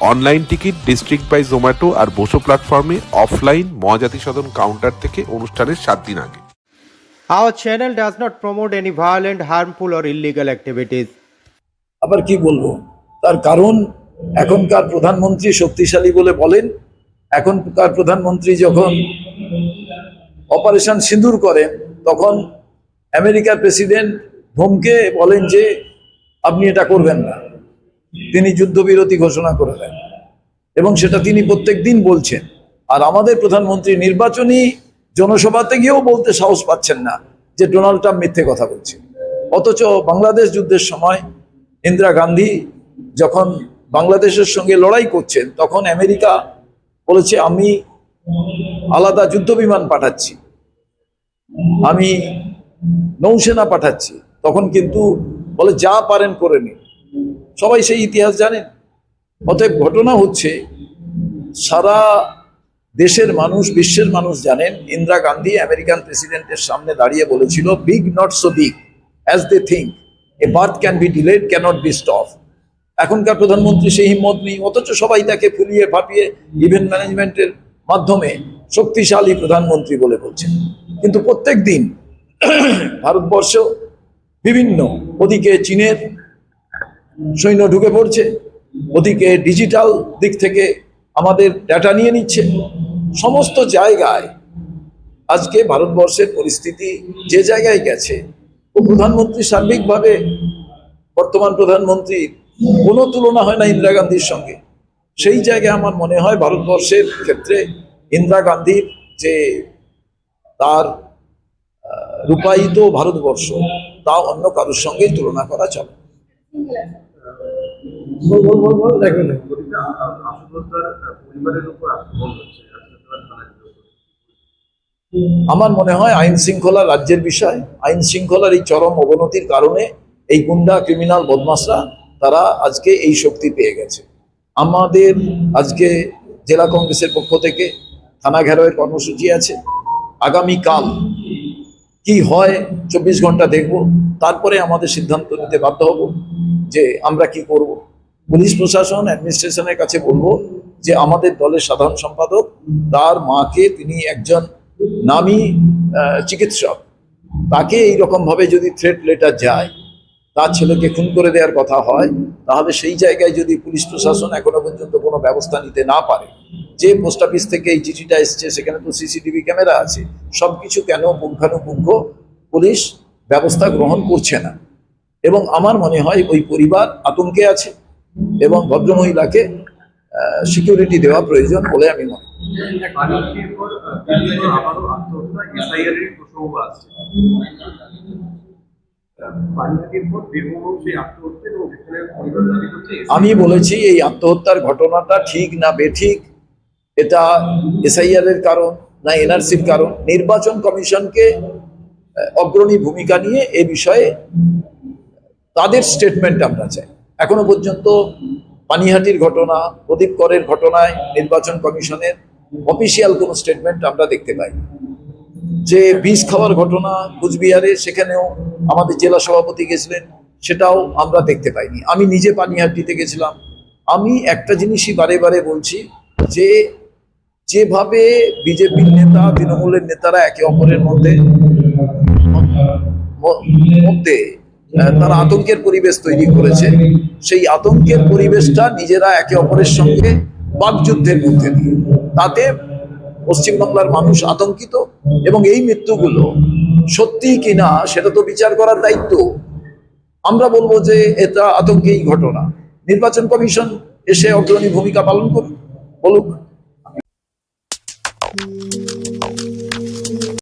Online ticket district by Zomato আর বসো প্ল্যাটফর্মে offline Mahajati সদন counter থেকে অনুষ্ঠানের সাত দিন আগে। Our channel does not promote any violent, harmful, or illegal activities. আবার কি বলব? তার কারণ এখনকার প্রধানমন্ত্রী শক্তিশালী বলে বলেন এখনকার প্রধানমন্ত্রী যখন অপারেশন সিঁদুর করেন তখন আমেরিকার প্রেসিডেন্ট ধমকে বলেন যে আপনি এটা করবেন না। তিনি যুদ্ধবিরতি ঘোষণা করে দেন এবং সেটা তিনি প্রত্যেক দিন বলছেন। আর আমাদের প্রধানমন্ত্রী নির্বাচনী জনসভাতে গিয়েও বলতে সাহস পাচ্ছেন না যে ডোনাল্ড ট্রাম্প মিথ্যে কথা বলছে অথচ বাংলাদেশ যুদ্ধের সময় ইন্দিরা গান্ধী যখন বাংলাদেশের সঙ্গে লড়াই করছেন, তখন আমেরিকা বলেছে, আমি আলাদা যুদ্ধ বিমান পাঠাচ্ছি। আমি নৌসেনা পাঠাচ্ছি। তখন কিন্তু বলে, যা পারেন করে নিন। সবাই সেই ইতিহাস জানেন। অতএব ঘটনা হচ্ছে, সারা দেশের মানুষ, বিশ্বের মানুষ জানেন, ইন্দিরা গান্ধী আমেরিকান প্রেসিডেন্টের সামনে দাঁড়িয়ে বলেছিল big not so big as they think a birth can be delayed can't be stop এখনকার প্রধানমন্ত্রী সেই হিম্মত নেই, অথচ সবাই তাকে ফুলিয়ে ফাটিয়ে ইভেন্ট ম্যানেজমেন্টের মাধ্যমে শক্তিশালী প্রধানমন্ত্রী বলে বলছেন। কিন্তু প্রত্যেক দিন ভারতবর্ষ বিভিন্ন ওদিকে চীনের সৈন্য ঢুকে পড়ছে। ওদিকে ডিজিটাল দিক থেকে আমাদের ডাটা নিয়ে নিচ্ছে। সমস্ত জায়গায় আজকে ভারতবর্ষের পরিস্থিতি যে জায়গায় গেছে, ও প্রধানমন্ত্রী সার্বিকভাবে, বর্তমান প্রধানমন্ত্রী কোনো তুলনা হয় না ইন্দিরা গান্ধীর সঙ্গে। সেই জায়গায় আমার মনে হয় ভারতবর্ষের ক্ষেত্রে ইন্দিরা গান্ধীর যে তার রূপায়িত ভারতবর্ষ, তা অন্য কারোর সঙ্গে তুলনা করা চলে। আমার মনে হয় আইন শৃঙ্খলা রাজ্যের বিষয় আইন শৃঙ্খলার এই চরম অবনতির কারণে এই গুন্ডা ক্রিমিনাল বদমাসরা তারা আজকে এই শক্তি পেয়ে গেছে। আমাদের আজকে জেলা কংগ্রেসের পক্ষ থেকে থানা ঘেরাওয়ের কর্মসূচি আছে। আগামী কাল কি হয় চব্বিশ ঘণ্টা দেখব। তারপরে আমাদের সিদ্ধান্ত নিতে বাধ্য হব যে আমরা কি করব। পুলিশ প্রশাসন অ্যাডমিনিস্ট্রেশনের কাছে বলব যে আমাদের দলের সাধারণ সম্পাদক, তার মাকে তিনি একজন নামী চিকিৎসক। তাকে এইরকম ভাবে যদি থ্রেট লেটার যায়, তার ছেলেকে খুন করে দেওয়ার কথা হয়, তাহলে সেই জায়গায় যদি পুলিশ প্রশাসন এখনও পর্যন্ত কোনো ব্যবস্থা নিতে না পারে, যে পোস্ট অফিস থেকে এই চিঠিটা এসছে, সেখানে তো সিসিটিভি ক্যামেরা আছে, সবকিছু কেন পুঙ্খানুপুঙ্খ পুলিশ ব্যবস্থা গ্রহণ করছে না? এবং আমার মনে হয় ওই পরিবার আতঙ্কে আছে। এবং ভদ্রমহিলাকে সিকিউরিটি দেওয়া প্রয়োজন বলে আমি মনে আমি বলেছি, এই আত্মহত্যার ঘটনাটা ঠিক না বেঠিক, এটা এসআইআর এর কারণ না এনআরসির কারণ। নির্বাচন কমিশনকে অগ্রণী ভূমিকা নিয়ে এ বিষয়ে তাদের স্টেটমেন্ট আমরা চাই। এখনও পর্যন্ত পানিহাটির ঘটনা, প্রদীপ করের ঘটনায় নির্বাচন কমিশনের অফিসিয়াল কোনো স্টেটমেন্ট আমরা দেখতে পাই। যে বিষ খাওয়ার ঘটনা কুচবিহারে, সেখানেও আমাদের জেলা সভাপতি গেছিলেন, সেটাও আমরা দেখতে পাইনি। আমি নিজে পানিহাটিতে গেছিলাম। আমি একটা জিনিসই বারে বারে বলছি যে, যেভাবে বিজেপির নেতা, তৃণমূলের নেতারা একে অপরের মধ্যে মধ্যে তারা আতঙ্কের পরিবেশ তৈরি করেছে। সেই আতঙ্কের পরিবেশটা নিজেরা একে অপরের সঙ্গে বাকযুদ্ধের মধ্যে দিয়ে। তাতে পশ্চিমবাংলার মানুষ আতঙ্কিত এবং এই মৃত্যুগুলো সত্যি কিনা সেটা তো বিচার করার দায়িত্ব। আমরা বলব যে এটা আতঙ্কেই ঘটনা। নির্বাচন কমিশন এসে অগ্রণী ভূমিকা পালন করুক। বলুক।